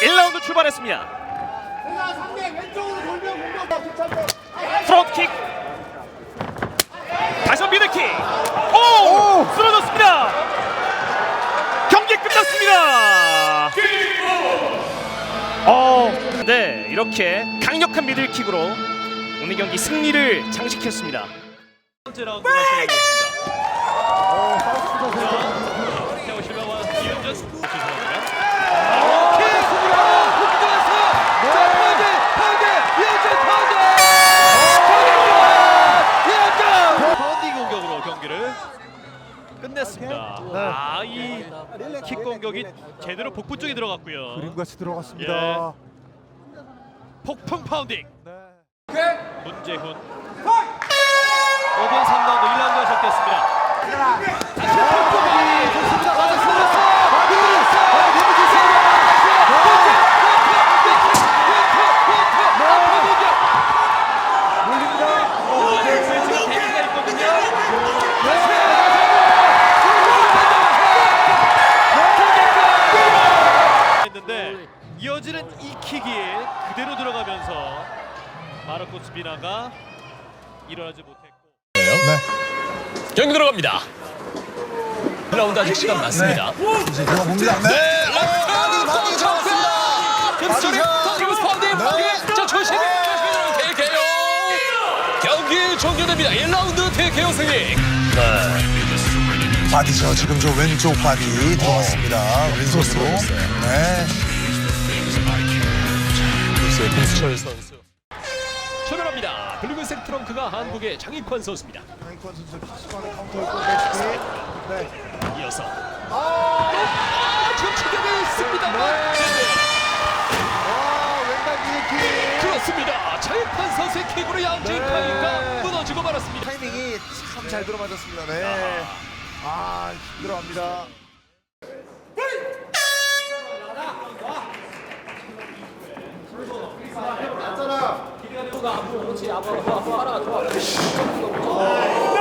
1라운드 출발했습니다. 프론트킥. 다시 미들킥. 오! 쓰러졌습니다. 경기 끝났습니다. 어, 네, 이렇게 강력한 미들킥으로 오늘 경기 승리를 장식했습니다. 번째 실바와 이윤준 끝냈습니다. 아, 이킥 공격이 제대로 복부 쪽에 들어갔고요. 그림같이 들어갔습니다. 폭풍 파운딩. 네. 문재훈 5번 3라운드 이어지는 이 킥이 그대로 들어가면서 마르코스 비나가 일어나지 못했고 경기 들어갑니다. 1라운드 아직 시간 많습니다. 이제 들어봅니다. 네. 아, 바디 잡았습니다. 김수철이 지금 파운딩 파운딩 자 조심히 조심히 대개요 경기 종료됩니다. 1라운드 대개요 승리. 바디죠. 지금 저 왼쪽 바디 들어갔습니다. 왼손으로. 네. 글쎄 김수철 선수. 출발합니다. 붉은색 트렁크가 한국의 장익환 선수입니다. 강익권 선수 피스만의 카운터였고 넥스킥. 네. 이어서 아, 지금 추격이 있습니다만 와, 왼발 킥. 그렇습니다. 장익환 선수의 킥으로 양진카이가 무너지고 말았습니다. 타이밍이 참 잘 들어맞았습니다. 네. 아, 힘들어합니다. 수가 앞으로 그렇지. 앞으로 앞으로 하나 좋아 점프가